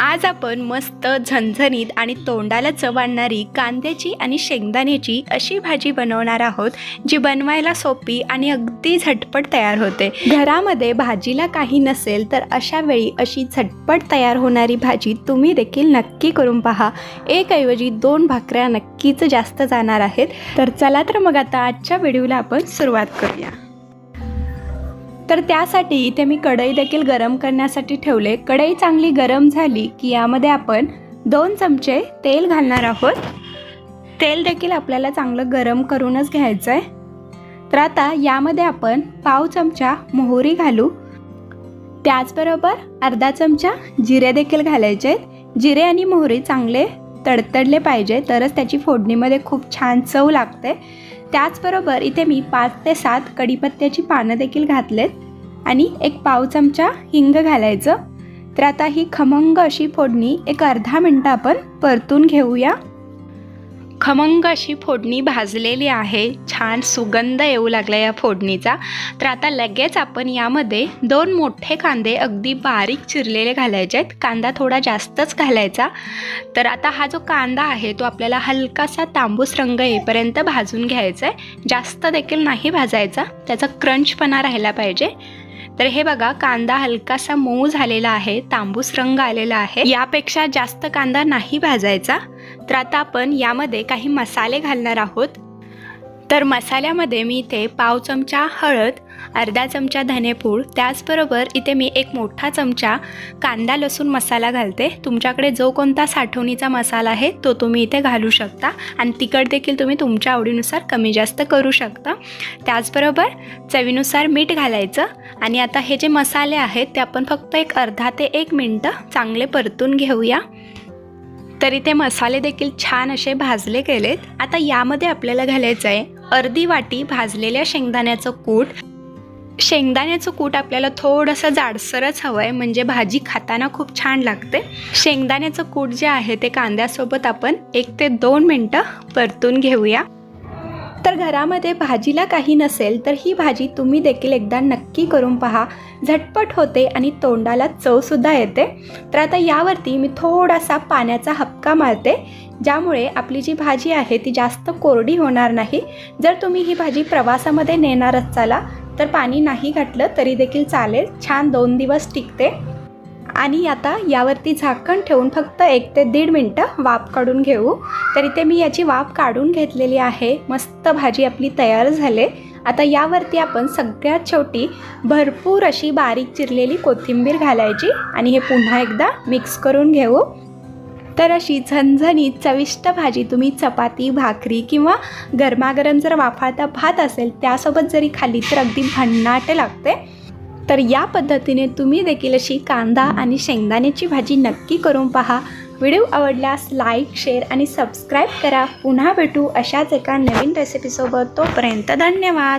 आज आपण मस्त झणझणीत आणि तोंडाला चव आणणारी कांद्याची आणि शेंगदाण्याची अशी भाजी बनवणार आहोत जी बनवायला सोपी आणि अगदी झटपट तयार होते. घरामध्ये भाजीला काही नसेल तर अशा वेळी अशी झटपट तयार होणारी भाजी तुम्ही देखील नक्की करून पहा. एक ऐवजी दोन भाकऱ्या नक्कीच जास्त जाणार आहेत. तर चला तर मग आता आजच्या व्हिडिओला आपण सुरुवात करूया. तर त्यासाठी इथे मी कढई देखील गरम करण्यासाठी ठेवले. कढई चांगली गरम झाली की यामध्ये आपण दोन चमचे तेल घालणार आहोत. तेल देखील आपल्याला चांगलं गरम करूनच घ्यायचं आहे तर आता यामध्ये आपण पाव चमचा मोहरी घालू. त्याचबरोबर अर्धा चमचा जिरे देखील घालायचे आहेत जिरे आणि मोहरी चांगले तडतडले पाहिजे तरच त्याची फोडणीमध्ये खूप छान चव लागते. त्याचबरोबर इथे मी पाच ते सात कढीपत्त्याची पानं देखील घातलेत आणि एक पाव चमचा हिंग घालायचं. तर आता ही खमंग अशी फोडणी एक अर्धा मिनटं आपण परतून घेऊया. खमंग अशी फोडणी भाजलेली आहे. छान सुगंध येऊ लागला या फोडणीचा. तर आता लगेच आपण यामध्ये दोन मोठे कांदे अगदी बारीक चिरलेले घालायचे आहेत. कांदा थोडा जास्तच घालायचा. तर आता हा जो कांदा आहे तो आपल्याला हलकासा तांबूस रंग येईपर्यंत भाजून घ्यायचा आहे. जास्त देखील नाही भाजायचा. त्याचा क्रंचपणा राहिला पाहिजे. तर हे बघा कांदा हलकासा मऊ झालेला आहे. तांबूस रंग आलेला आहे. यापेक्षा जास्त कांदा नाही भाजायचा. तर आता आपण यामध्ये काही मसाले घालणार आहोत तर मसाल्यामध्ये मी इथे पाव चमचा हळद अर्धा चमचा धनेपूड त्याचबरोबर इथे मी एक मोठा चमचा कांदा लसूण मसाला घालते तुमच्याकडे जो कोणता साठवणीचा मसाला आहे तो तुम्ही इथे घालू शकता आणि तिखट देखील तुम्ही तुमच्या आवडीनुसार कमी जास्त करू शकता त्याचबरोबर चवीनुसार मीठ घालायचं आणि आता हे जे मसाले आहेत ते आपण फक्त एक अर्धा ते एक मिनटं चांगले परतून घेऊया तर इथे मसाले देखील छान असे भाजले गेलेत. आता यामध्ये आपल्याला घालायचं आहे अर्धी वाटी भाजलेल्या शेंगदाण्याचं कूट. शेंगदाण्याचं कूट आपल्याला थोडंसं जाडसरच हवं आहे म्हणजे भाजी खाताना खूप छान लागते. शेंगदाण्याचं कूट जे आहे ते कांद्यासोबत आपण एक ते दोन मिनटं परतून घेऊया. तर घरामध्ये भाजीला काही नसेल तर ही भाजी तुम्ही देखील एकदा नक्की करून पहा. झटपट होते आणि तोंडाला चवसुद्धा येते. तर आता यावरती मी थोडासा पाण्याचा हपका मारते ज्यामुळे आपली जी भाजी आहे ती जास्त कोरडी होणार नाही. जर तुम्ही ही भाजी प्रवासामध्ये नेणारच चाला तर पाणी नाही घातलं तरी देखील चालेल. छान दोन दिवस टिकते. आणि आता यावरती झाकण ठेवून फक्त एक ते दीड मिनटं वाफ काढून घेऊ. तर इथे मी याची वाफ काढून घेतलेली आहे. मस्त भाजी आपली तयार झाले. आता यावरती आपण सगळ्यात शेवटी भरपूर अशी बारीक चिरलेली कोथिंबीर घालायची आणि हे पुन्हा एकदा मिक्स करून घेऊ. तर अशी झणझणीत चविष्ट भाजी तुम्ही चपाती भाकरी किंवा गरमागरम जर वाफाळता भात असेल त्यासोबत जरी खाली तर अगदी भन्नाट लागते. तर या पद्धतीने तुम्ही देखील अशी कांदा आणि शेंगदाण्याची भाजी नक्की करून पहा. व्हिडिओ आवडल्यास लाईक शेअर आणि सबस्क्राईब करा. पुन्हा भेटू अशाच एका नवीन रेसिपीसोबत तोपर्यंत धन्यवाद.